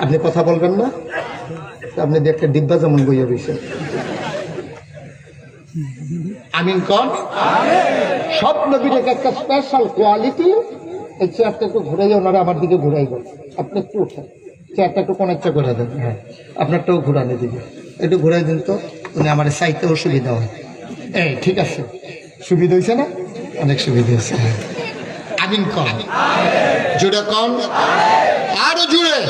আপনি কথা বলবেন না? আপনি দেখতে ডিব্বা যেমন বইয়া রয়েছেন আমিন কন? সব নবীর একটা স্পেশাল কোয়ালিটি এই চেয়ারটা একটু ঘুরাই ওনারা আমার দিকে ঘুরাই গেল আপনি একটু উঠেন। চেয়ারটা একটু কোনাচ্চা করে দেন। হ্যাঁ। আপনারটাও ঘুরানো দিবে একটু ঘুরাই দিন তো, উনি আমার চাইতে অসুবিধা হয়। এই, ঠিক আছে। সুবিধা হয়েছে না? অনেক সুবিধা হয়েছে হ্যাঁ। আমিন কন? জুড়ে কন? আরও জুড়ে।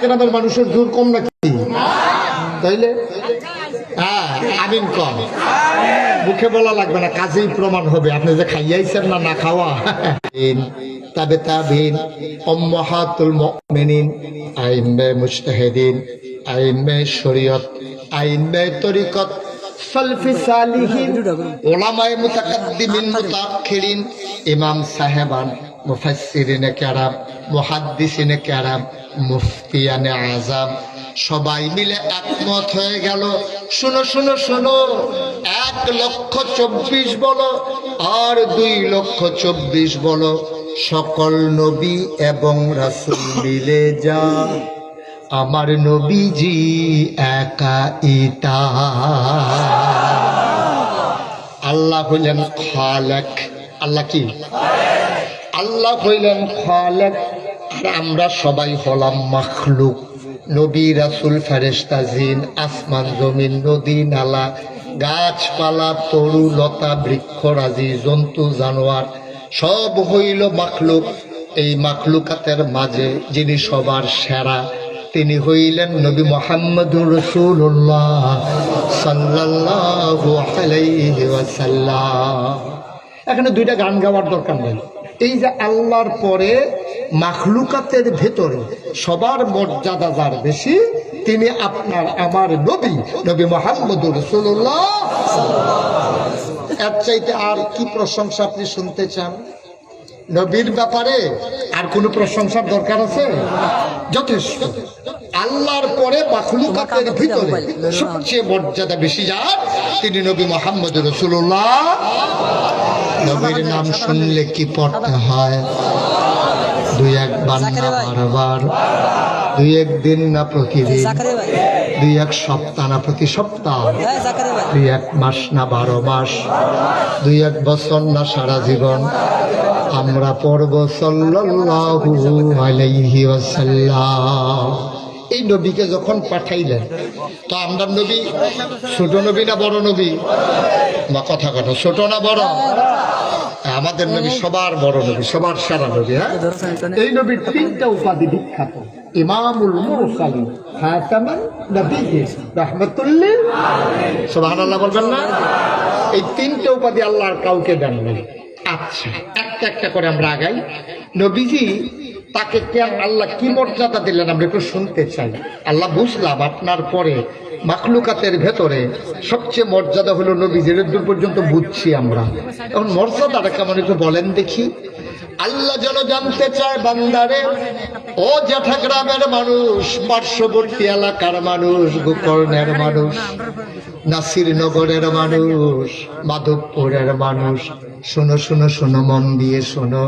গ্রামের মানুষের জোর কম নাকি? তাইলে? হ্যাঁ মুখে বলা লাগবে না, কাজেই প্রমাণ হবে। আপনি যে খাইয়াইছেন না না খাওয়া। তরিকত। ইমাম সাহেবান, মুফাসসিরিনে কেরাম। মুহাদ্দিসিনে কেরাম, মুফতিয়ানে আজাম, সবাই মিলে একমত হয়ে গেল। শুনো শুনো শুনো, এক লক্ষ চব্বিশ বলো আর দুই লক্ষ চব্বিশ বলো। সকল নবী এবং রাসুল মিলে যা আমার নবীজি একা ইতা। আল্লাহ হইলেন খালেক। আল্লাহ কি? আল্লাহ হইলেন খালেক। আমরা সবাই হলাম মাখলুক। নবী রাসুল ফেরেস্তা জিন, আসমান, জমিন, নদী, নালা, গাছপালা, তরু, লতা, বৃক্ষ বৃক্ষরাজি জন্তু, জানোয়ার, সব হইল মাখলুক। এই মাখলুকাতের মাঝে যিনি সবার সেরা, তিনি হইলেন নবী মোহাম্মদুর রসুল্লাহ সাল্লাল্লাহু এখানে দুইটা গান গাওয়ার দরকার নেই। এই যে আল্লাহর পরে মাখলুকাতের ভেতরে সবার মর্যাদা যার বেশি, তিনি আপনার, আমার নবী নবী মোহাম্মদুর রসুল্লাহ এর চাইতে আর কি প্রশংসা আপনি শুনতে চান? নবীর ব্যাপারে আর কোনো প্রশংসার দরকার আছে? যথেষ্ট। আল্লাহর পরে মাখলুকাতের ভিতরে সবচেয়ে মর্যাদা বেশি যার, তিনি নবী মোহাম্মদ রসুল্লাহ নবীর নাম শুনলে কি পড়তে হয়? দুই একবার না বারবার দুই একদিন না প্রতিদিন দুই এক সপ্তাহ না প্রতি সপ্তাহ হ্যাঁ দুই এক মাস না বারো মাস দুই এক বছর না সারা জীবন। আমরা পড়ব সাল্লাল্লাহু আলাইহি ওয়াসাল্লাম। এই নবীকে যখন পাঠাইলেন তো আমরা নবী ছোট নবী না বড় নবী? বা কথা কথা ছোট না বড়? আমাদের নবী সবার বড় নবী, সবার সারা নবী হ্যাঁ? এই নবীর তিনটা উপাধি বিখ্যাত। ইমামুল মুরসালিন খাতামান নবিয়্যিন রাহমাতুল্লিল সুবহানাল্লাহ বলবেন না? এই তিনটে উপাধি আল্লাহ আর কাউকে দেন নাই আচ্ছা একটা একটা করে আমরা আগাই। নবীজি তাকে কেন আল্লাহ কি মর্যাদা দিলেন আমরা একটু শুনতে চাই। আল্লাহ বুঝলাম আপনার পরে মাখলুকাতের ভেতরে সবচেয়ে মর্যাদা হলো নবীজির দূর পর্যন্ত বুঝছি আমরা। এখন মর্যাদাটা কেমন একটু বলেন দেখি। আল্লাহ যেন জানতে চায় বান্দারে, ও জ্যাঠা গ্রামের মানুষ, পার্শ্ববর্তী এলাকার মানুষ, গোকর্ণের মানুষ, নাসির নগরের মানুষ, মাধবপুরের মানুষ। শোনো শোনো শোনো, মন দিয়ে শোনো।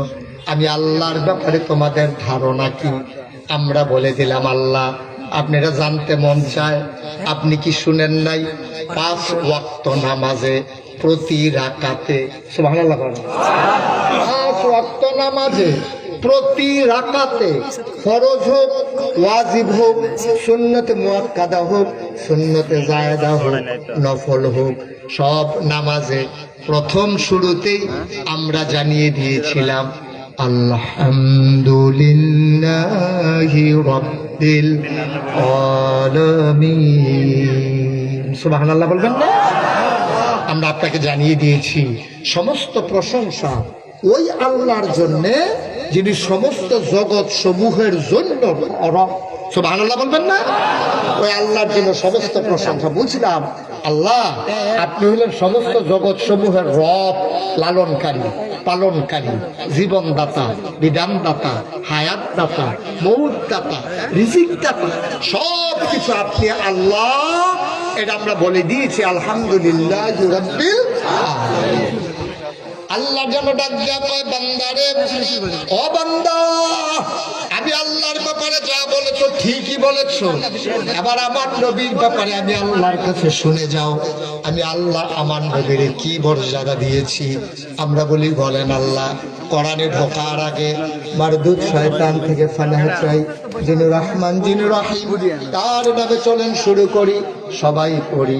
আমি আল্লাহর ব্যাপারে তোমাদের ধারণা কি? আমরা বলে দিলাম, আল্লাহ আপনারা জানতে মন চায়। আপনি কি শুনেন নাই? পাঁচ ওয়াক্ত নামাজে প্রতি রাকাতে পাঁচ ওয়াক্ত নামাজে প্রতি রাকাতে ফরজ হোক, ওয়াজিব হোক, সুন্নতে মুয়াক্কাদা হোক, সুন্নতে জায়দা হোক, নফল হোক, সব নামাজে প্রথম শুরুতেই আমরা জানিয়ে দিয়েছিলাম আলহামদুলিল্লাহি রাব্বিল আলামিন। সুবহানাল্লাহ বলবেন না? আমরা আপনাকে জানিয়ে দিয়েছি, সমস্ত প্রশংসা ওই আল্লাহর জন্য যিনি সমস্ত জগৎ সমূহের জন্য সব আল্লাহ বলবেন না? ওই আল্লাহর জন্য সমস্ত প্রশংসা। বুঝলাম, আল্লাহ, আপনি হলেন সমস্ত জগৎ সমূহের রব, লালনকারী। পালনকারী, জীবনদাতা, বিধানদাতা, হায়াতদাতা মৌদাতা রিজিক দাতা সব কিছু আপনি আল্লাহ, এটা আমরা বলে দিয়েছি, আলহামদুলিল্লাহ। আল্লাহ যেন ডাক দেয়া বান্দারে। ও বান্দা, আমি আল্লাহর ব্যাপারে যা বলেছ ঠিকই বলেছ। এবার আমার নবীর ব্যাপারে আমি আল্লাহর কাছে শুনে যাও। আমি আল্লাহ আমার নবীর কি মর্যাদা দিয়েছি? আমরা বলি, বলেন আল্লাহ, কোরআনে ঢোকার আগে মারদুদ শয়তান থেকে ফানাহ চাই, যিনি রহমান, যিনি রহিম। তার নামে চলেন শুরু করি, সবাই পড়ি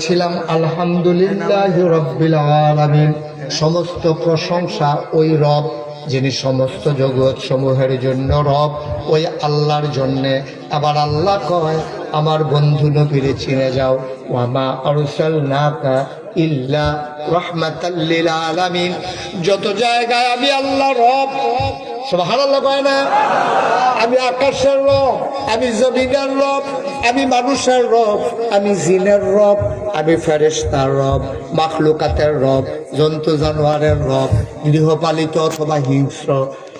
বলেছিলাম, আলহামদুলিল্লাহ রব্বিল আলামিন। সমস্ত প্রশংসা ওই রব, যিনি সমস্ত জগৎ সমূহের জন্য রব, ওই আল্লাহর জন্যে। আবার আল্লাহ কয়, আমার বন্ধু নবীরে চিনে যাও। ওয়ামা আরসাল নাকা ইল্লা রহমাতাল্লিল আলামিন। যত জায়গায় আমি আল্লাহ রব। সুবহানাল্লাহ কয় না। আমি আকাশের রব, আমি জমিনের রব, আমি মানুষের রব, আমি জিনের রব। আমি ফেরেস্তার রব, মাখলুকাতের রব, জন্তু জানোয়ারের রব, গৃহপালিত অথবা হিংস্র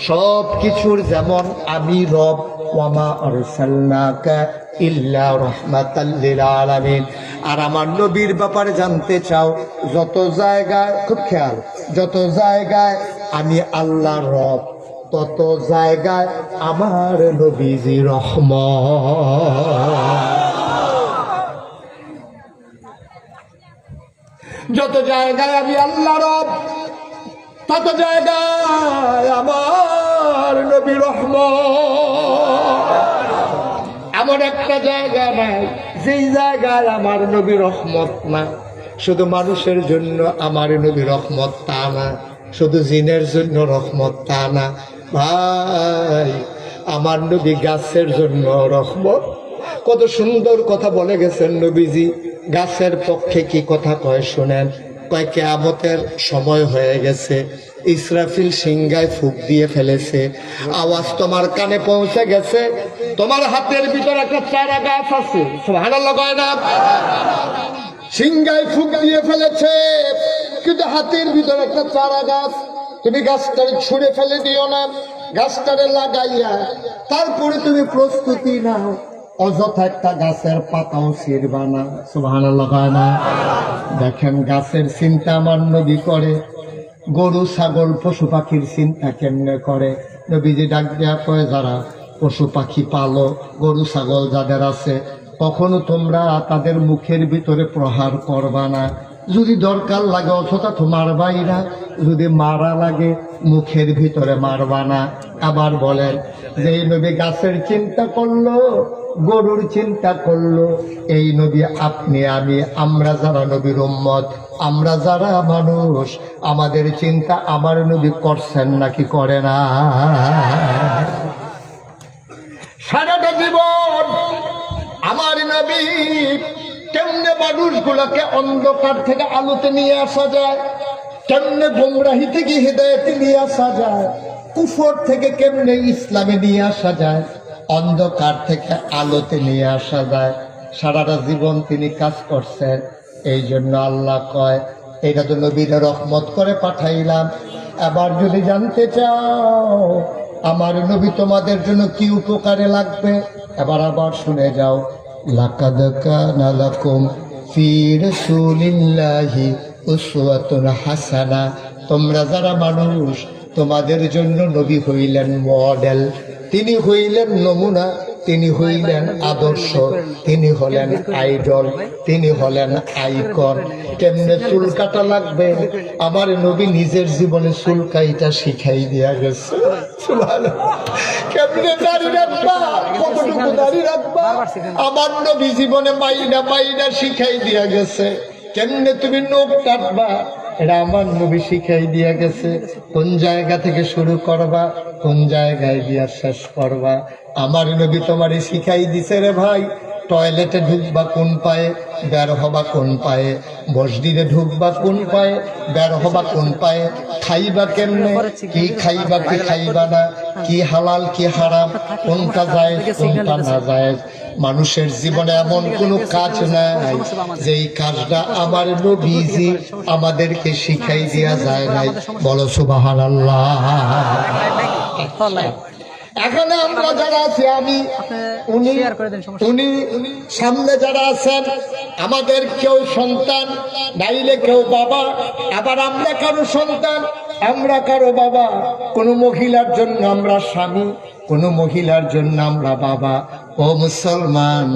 সব কিছুর যেমন আমি রব, ওয়ামা আরসালনাকা ইল্লা রহমাতাল্লিল আলামিন। আর আমার নবীর ব্যাপারে জানতে চাও, যত জায়গায়, খুব খেয়াল, যত জায়গায় আমি আল্লাহর রব, তত জায়গায় আমার নবীজি রহম যত জায়গায় আমি আল্লাহ রব, তত জায়গায় আমার নবী রহম এমন একটা জায়গা নাই, যেই জায়গায় আমার নবী রহমত না। শুধু মানুষের জন্য আমার নবী রহমত তা না, শুধু জিনের জন্য রহমত তা না। ভাই, আমার নবী গাছের জন্য রহমত। কত সুন্দর কথা বলে গেছেন নবীজি। গাছের পক্ষে কি কথা কয় শোনেন? কয়, কেয়ামতের সময় হয়ে গেছে। ইসরাফিল সিংগায় ফুক দিয়ে ফেলেছে। আওয়াজ তোমার কানে পৌঁছে গেছে। তোমার হাতের ভিতর একটা চারা গাছ আছে। ভাড়া না? সিংগায় ফুক দিয়ে ফেলেছে। কিন্তু হাতের ভিতর একটা চারা গাছ। তুমি গাছটারে ছুঁড়ে ফেলে দিও না। গাছটারে লাগাইয়া তারপরে তুমি প্রস্তুতি নাও। অযথা একটা গাছের পাতাও ছিড়বা না। সুভান না। দেখেন গাছের চিন্তা আমার নবী করে। গরু, ছাগল, পশু পাখির চিন্তা কেমনে করে? নবীজি ডাক দেয়া কয়, যারা পশু পাখি পালো, গরু, ছাগল যাদের আছে, কখনো তোমরা তাদের মুখের ভিতরে প্রহার করবা না। যদি দরকার লাগে অথবা তো মারবাই না। যদি মারা লাগে, মুখের ভিতরে মারবা না। আবার বলেন, যে নবী গাছের চিন্তা করল গরুর চিন্তা করল, এই নবী আপনি, আমি, আমরা যারা নবীর উম্মত, আমরা যারা মানুষ, আমাদের চিন্তা আমার নবী করছেন নাকি করে না? সারাটা জীবন আমার নবী কেমনে মানুষগুলোকে অন্ধকার থেকে আলোতে নিয়ে আসা যায়, কেমনে গোমরাহি থেকে হৃদয়তে নিয়ে আসা যায়, কুফর থেকে কেমনে ইসলামে নিয়ে আসা যায় অন্ধকার থেকে আলোতে নিয়ে আসা যায়। সারাটা জীবন তিনি কাজ করছেন। এই জন্য আল্লাহ কয়, এটা তো নবীর রহমত করে পাঠাইলাম। এবার যদি জানতে চাও, আমার নবী তোমাদের জন্য কি উপকারে লাগবে? এবার আবার শুনে যাও। হাসানা। তোমরা যারা মানুষ, তোমাদের জন্য নবী হইলেন মডেল। তিনি হইলেন নমুনা, তিনি হইলেন আদর্শ, তিনি হলেন আইডল, তিনি হলেন আইকন। কেমনে চুল কাটা লাগবে? আমার নবী নিজের জীবনে চুল কাইটা শিখাই দিয়া গেছে। কেমনে দাড়ি রাখবা? কতটুকু দাড়ি রাখবা? আমার নবী জীবনে মাইনা মাইনা শিখাই দিয়া গেছে। কেমনে তুমি নখ কাটবা? এটা আমার নবী শিখাই দিয়া গেছে। কোন জায়গা থেকে শুরু করবা, কোন জায়গায় দিয়া শেষ করবা। আমার নবী তোমারে শিখাই দিছে রে ভাই, টয়লেটে ঢুকবা কোন পায়ে, বের হবা কোন পায়ে। মসজিদে ঢুকবা কোন পায়ে, বের হবা কোন পায়ে। খাইবা কেমনে, কি খাইবা কি খাইবা না, কি হালাল, কি হারাম, কোনটা যায় কোনটা না যায় মানুষের জীবনে এমন কোনো কাজ নাই যে এই কাজটা আমার নবীজি আমাদেরকে শিখাই দেওয়া যায় নাই। বলো সুবাহান এখানে আমরা যারা আছি আমি উনি উনি সামনে যারা আছেন আমাদের কেউ সন্তান নাইলে কেউ বাবা আবার আমরা কারও সন্তান আমরা কারও বাবা, কোনো মহিলার জন্য আমরা স্বামী, কোনো মহিলার জন্য আমরা বাবা। ও মুসলমান,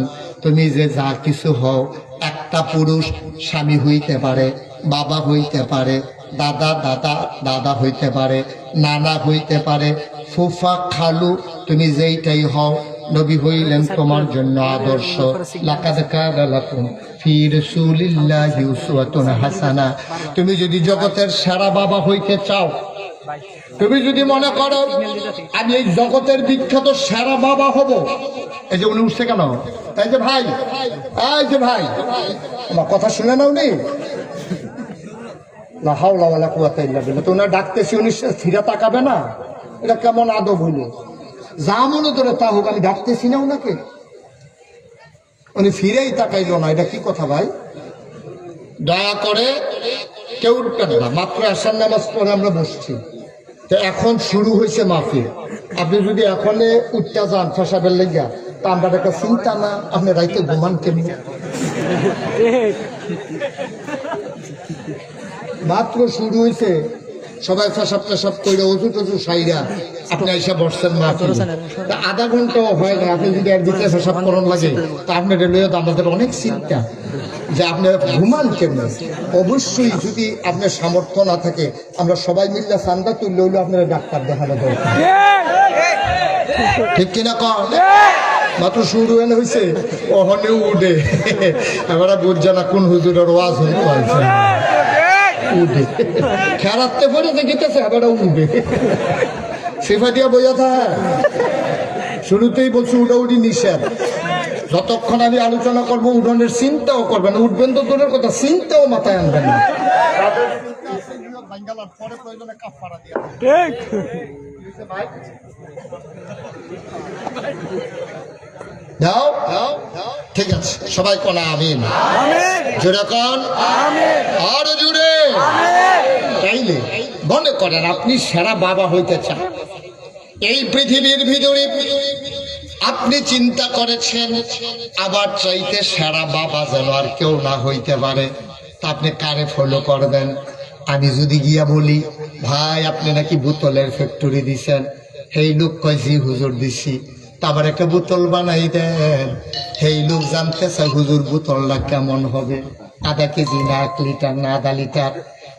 তুমি যে যা কিছু হও, একটা পুরুষ স্বামী হইতে পারে, বাবা হইতে পারে, দাদা দাদা দাদা হইতে পারে, নানা হইতে পারে, ফুফা, খালু, তুমি যেইটাই হও নবী হইলেন তোমার জন্য আদর্শ। হাসানা। তুমি যদি জগতের সেরা বাবা হইতে চাও, তুমি যদি মনে করো আমি এই জগতের বিখ্যাত সেরা বাবা হব, এই যে উনি উঠছে কেন? এই যে ভাই, এই যে ভাই আমার কথা শুনে নি? না হাওলা ওয়ালা কুয়াতা ইল্লা তো ওনার ডাকতেছি, উনি স্থিরা তাকাবে না? এটা কেমন আদব হইল? যা মনে ধরে তা হোক, আমি ডাকতেছি না ওনাকে। উনি ফিরেই তাকাইলো না, এটা কি কথা ভাই? দয়া করে কেউ উঠবেন না, মাত্র আসার নামাজ পরে আমরা বসছি। তো এখন শুরু হয়েছে মাহফিল। আপনি যদি এখনে উঠতে যান ফসাবের লেগা, তা আমরা একটা চিন্তা না, আপনি রাইতে ঘুমান কেমনি? মাত্র শুরু হয়েছে। সবাই ফেসাব টেসাব করে ওষুধ টষু সাইরা আপনি এসে বসছেন মা তা আধা ঘন্টাও হয় না আপনি যদি একদিকে ফেসাব করন লাগে তা আপনার রেলওয়ে তো আমাদের অনেক চিন্তা যে আপনারা ঘুমান কেমন? অবশ্যই যদি আপনার সামর্থ্য না থাকে আমরা সবাই মিললে চান্দা তুললে হইলে আপনারা ডাক্তার দেখানো দরকার। ঠিক কিনা কর মাত্র শুরু এনে হয়েছে ওখানে উঠে এবার বুঝছে না কোন হুজুরের ওয়াজ হইতে পারছে উঠে। খেলাতে পরে দেখিতেছে এবার উঠবে। সেফা দিয়া বোঝা থাকে। শুরুতেই বলছি উঠাউঠি নিষেধ। যতক্ষণ আমি আলোচনা করব উঠোনের চিন্তাও করবেন উঠবেন তো দূরের কথা চিন্তাও মাথায় আনবেন না। দাও। ঠিক আছে সবাই কলা আমিন? জোরে কন। আরও জুড়ে তাইলে মনে করেন আপনি সেরা বাবা হইতে চান। এই পৃথিবীর ভিতরে আপনি চিন্তা করেছেন আবার চাইতে সেরা বাবা যেন আর কেউ না হইতে পারে। তা আপনি কারে ফলো করবেন? আমি যদি গিয়া বলি ভাই আপনি নাকি বোতলের ফ্যাক্টরি দিছেন? সেই লোক কয় জি হুজুর দিছি। তারপর একটা বোতল বানাই দেন। সেই লোক জানতে চায়, হুজুর, বোতলটা কেমন হবে? আধা কেজি না, এক লিটার না, আধা লিটার।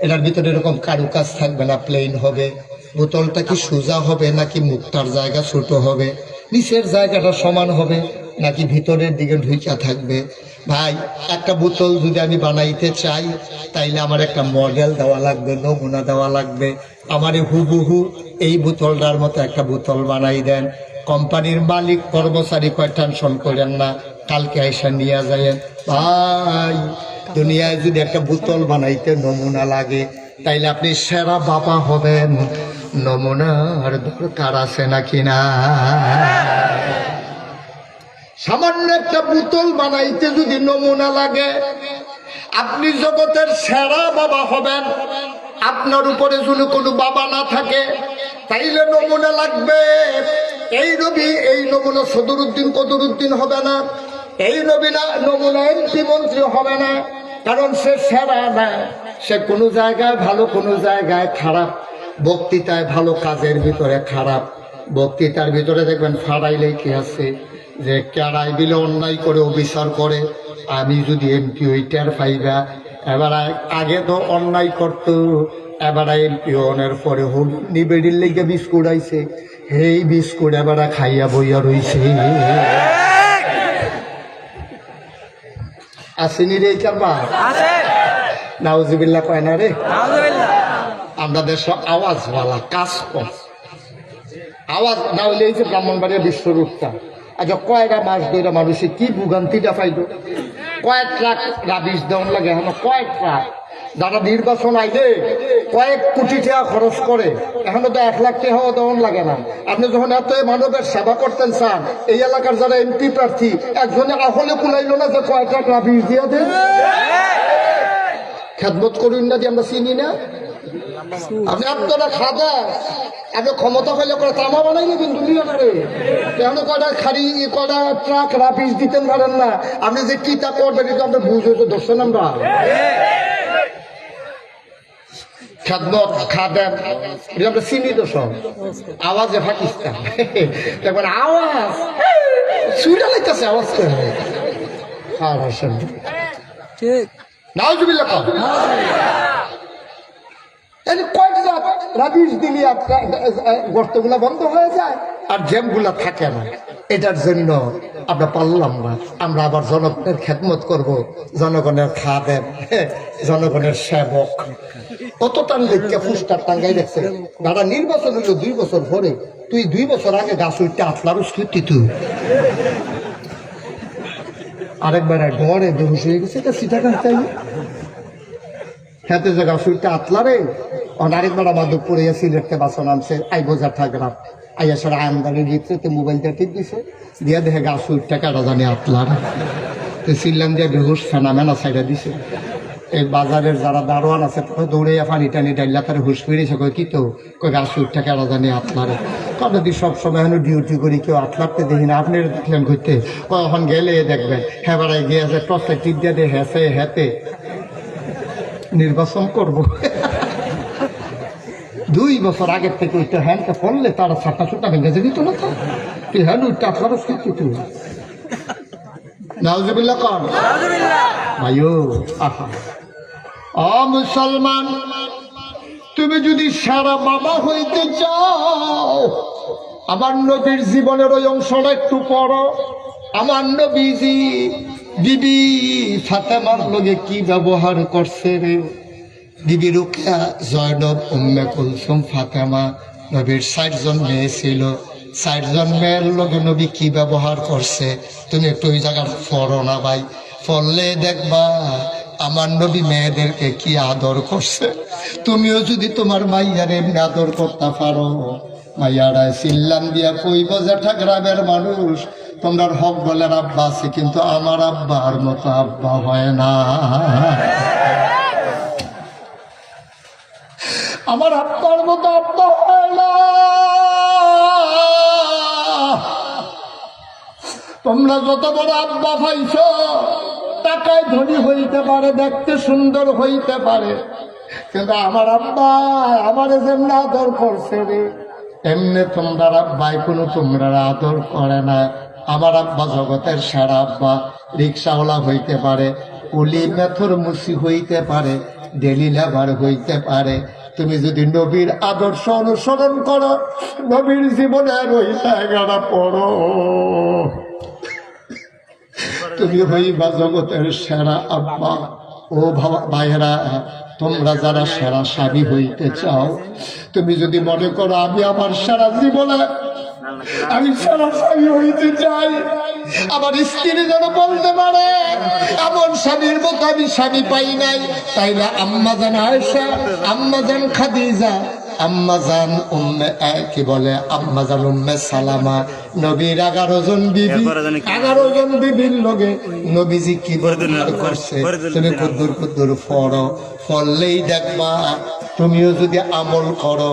এটার ভিতরে এরকম কারুকাজ থাকবে না প্লেন হবে। বোতলটা কি সোজা হবে, নাকি মুক্তার জায়গা ছোট হবে? নিচের জায়গাটা সমান হবে, নাকি ভিতরের দিকে ঢুইকা থাকবে? ভাই, একটা বোতল যদি আমি বানাইতে চাই, তাইলে আমার একটা মডেল দেওয়া লাগবে, নমুনা দেওয়া লাগবে। আমারে হুবহু এই বোতলটার মতো একটা বোতল বানাই দেন। কোম্পানির মালিক, কর্মচারী কয় টেনশন করেন না, কালকে আইসা নিয়ে যায় ভাই, দুনিয়ায় যদি একটা বোতল বানাইতে নমুনা লাগে, তাইলে আপনি সেরা বাবা হবেন। নমুনার দরকার আছে নাকি না? সামান্য একটা বোতল বানাইতে যদি নমুনা লাগে, আপনি জগতের সেরা বাবা হবেন। আপনার উপরে যদি কোনো বাবা না থাকে তাইলে নমুনা লাগবে। এই নবী, এই নমুনা সদরুদ্দিন কদরুদ্দিন হবে না। এই নবী না, নমুনা এমপি মন্ত্রী হবে না। কারণ সে সেরা না। সে কোনো জায়গায় ভালো, কোনো জায়গায় খারাপ। বক্তৃতায় ভালো, কাজের ভিতরে খারাপ। বক্তৃতার ভিতরে দেখবেন ফাড়াইলেই কি আছে? যে কেড়াই দিলে অন্যায় করে, অবিচার করে। আমি যদি এমপি হই, টের পাইবা। এবার আগে তো অন্যায় করতো। এবার হনের পরে হল নিবেডির লেগে বিস্কুট আইছে। সেই বিস্কুট এবার খাইয়া বইয়া রইছে। আসেনি রে কারবা নাউজিবিল্লা কয় না রে? আমরা দেশ আওয়াজওয়ালা কাজ কর আওয়াজ না হইলে এই যে ব্রাহ্মণবাড়িয়া বিশ্বরূপটা। আচ্ছা কয়টা মাস ধরে মানুষে কি ভোগান্তিটা পাইল? কয়েক ট্রাক রাবিশ দেওয়ান লাগে? এখন কয়েক ট্রাক? যারা নির্বাচন আইলে কয়েক কোটি টাকা খরচ করে। এখনও তো এক লাখ টাকাও দেওয়ান লাগে না। আপনি যখন এত মানবের সেবা করতেন চান এই এলাকার যারা এমপি প্রার্থী, একজনে আহলে কুলাইল না যে ট্রাক রাবিশ দিয়ে দেন খেদমত করুন না যে আমরা চিনি না। আপনি আপনারা খাদা, আপনি ক্ষমতা হইলে করে তামা বানাই নেবেন দুনিয়াটারে। কেন কটা খাড়ি কটা ট্রাক রাপিস দিতেন পারেন না। আপনি যে কিতা করবেন, এটা আপনি বুঝে তো ধরছেন আমরা। খাদমত খাদেন এটা আমরা চিনি সব আওয়াজে পাকিস্তান। আওয়াজ। সুইটা আওয়াজ করে আর আসেন। ঠিক। নাউজুবিল্লাহ কম এই কয়েকটা রাবিশ দিলি গর্তগুলা বন্ধ হয়ে যায় আর জ্যামগুলা থাকে না। এটার জন্য আমরা পারলাম না। আমরা আবার জনগণের খেদমত করব, জনগণের খাদেন জনগণের সেবক। কত টান দেখতে ফুসটার টাঙ্গাই দেখছে দাদা, নির্বাচন হইল দুই বছর পরে। তুই দুই বছর আগে গাছ উঠতে আটলার স্মৃতি তুই। আরেকবার ডরে বেহুশ হয়ে গেছে, এটা সিটা চাই খেতে জায়গা সুইটা আতলারে অন আরেকবার আমাদের পড়ে সিলেটকে বাসন আনছে, আই বোঝা থাকলাম। আইয়া সর আমদানির ভিতরে মোবাইলটা টিপ দিছে। দিয়ে দেখে গা সুইটটা কাটা আতলার। তো সিল্লাম দিয়ে বেহুশ ফেনামেনা সাইডে দিছে। এই বাজারের যারা দারোয়ান আছে তারা দৌড়ে পানি টানি ডাইলা তারা হুশ ফিরেছে কই কি তো? কই গা সুইটটা কাটা জানি কবে দি সব সময় এখন ডিউটি করি, কেউ আতলারতে দেখি না, আপনি দেখলেন ঘুরতে কখন গেলে দেখবেন হ্যাঁ বেড়াই গিয়েছে টসে টিপ দিয়ে হেসে হেতে নির্বাচন করব। দুই বছর আগের থেকে ওইটা হ্যান্ডটা পড়লে তারা ছাটা ছুটা ভেঙে যে দিত না তো? তুই হ্যান্ড ওইটা খরচ করছি তুই। নাউজুবিল্লাহ কর। ভাইও আহা। অ মুসলমান তুমি যদি সারা বাবা হইতে চাও আমার নবীর জীবনের ওই অংশটা একটু পড়ো। আমার নবীজি বিবি ফাতেমার লগে কি ব্যবহার করছে রে? বিবি রুকিয়া জয়নব উম্মে কুলসুম ফাতেমা নবীর ষাটজন মেয়ে ছিল। ষাটজন মেয়ের লগে নবী কি ব্যবহার করছে? তুমি একটু ওই জায়গার পড়ো না ভাই। পড়লে দেখবা আমার নবী মেয়েদেরকে কি আদর করছে। তুমিও যদি তোমার মাইয়ার এমনি আদর করতে পারো। মাইয়ারা সিল্লান দিয়া কইব জেঠা গ্রামের মানুষ তোমরা হক বলের আব্বা আছে, কিন্তু আমার আব্বার মতো আব্বা হয় না। আমার আব্বার মতো আব্বা হয় না। তোমরা যত বড় আব্বা পাইছ টাকায় ধনী হইতে পারে, দেখতে সুন্দর হইতে পারে। কিন্তু আমার আব্বা আমার যেমন আদর করছে রে, এমনি তোমরা আব্বাই কোনো তোমরা আদর করে না। আমার আব্বা জগতের সারা আব্বা, রিক্সাওয়ালা হইতে পারে, কুলি মেথর মুসি হইতে পারে, ডেলি লেবার হইতে পারে তুমি যদি নবীর আদর্শ অনুসরণ করো, নবীর জীবনে ওই জায়গাটা পড়ো। তুমি হইবা জগতের সেরা আব্বা। ও ভাবা ভাইয়েরা, তোমরা যারা সেরা স্বামী হইতে চাও, তুমি যদি মনে করো আমি আমার সারা জীবনে আমি সারা স্বামী হইতে চাই। আমার স্ত্রী যেন বলতে পারে এমন স্বামীর মতো আমি স্বামী পাই নাই। তাইলে আম্মা জান আয়সা আম্মা জান খাদিজা উম্মে কি বলে? উম্মে সালামা। নবীর এগারো জন বিবি এগারো জন বিবির লগে নবীজি কি করছে? তুমি কুদ্দুর কুদ্দুর পড়ো পড়লেই দেখবা তুমিও যদি আমল করো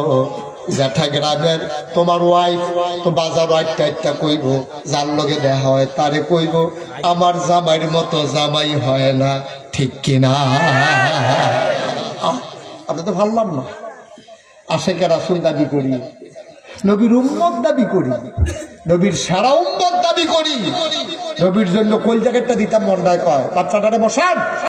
জ্যাঠা গ্রামের তোমার ওয়াইফ তো বাজার একটা একটা কইব, যার লগে দেখা হয় তারে কইব, আমার জামাইয়ের মতো জামাই হয় না, ঠিক কিনা আপনি তো ভাবলাম না। আশেকে রাসুল দাবি করি, নবীর উম্মত দাবি করি, নবীর সারা উম্মত দাবি করি, নবীর জন্য কোন জায়গাটা দিতাম মন্ডায় কয়, বাচ্চাটারে বসান।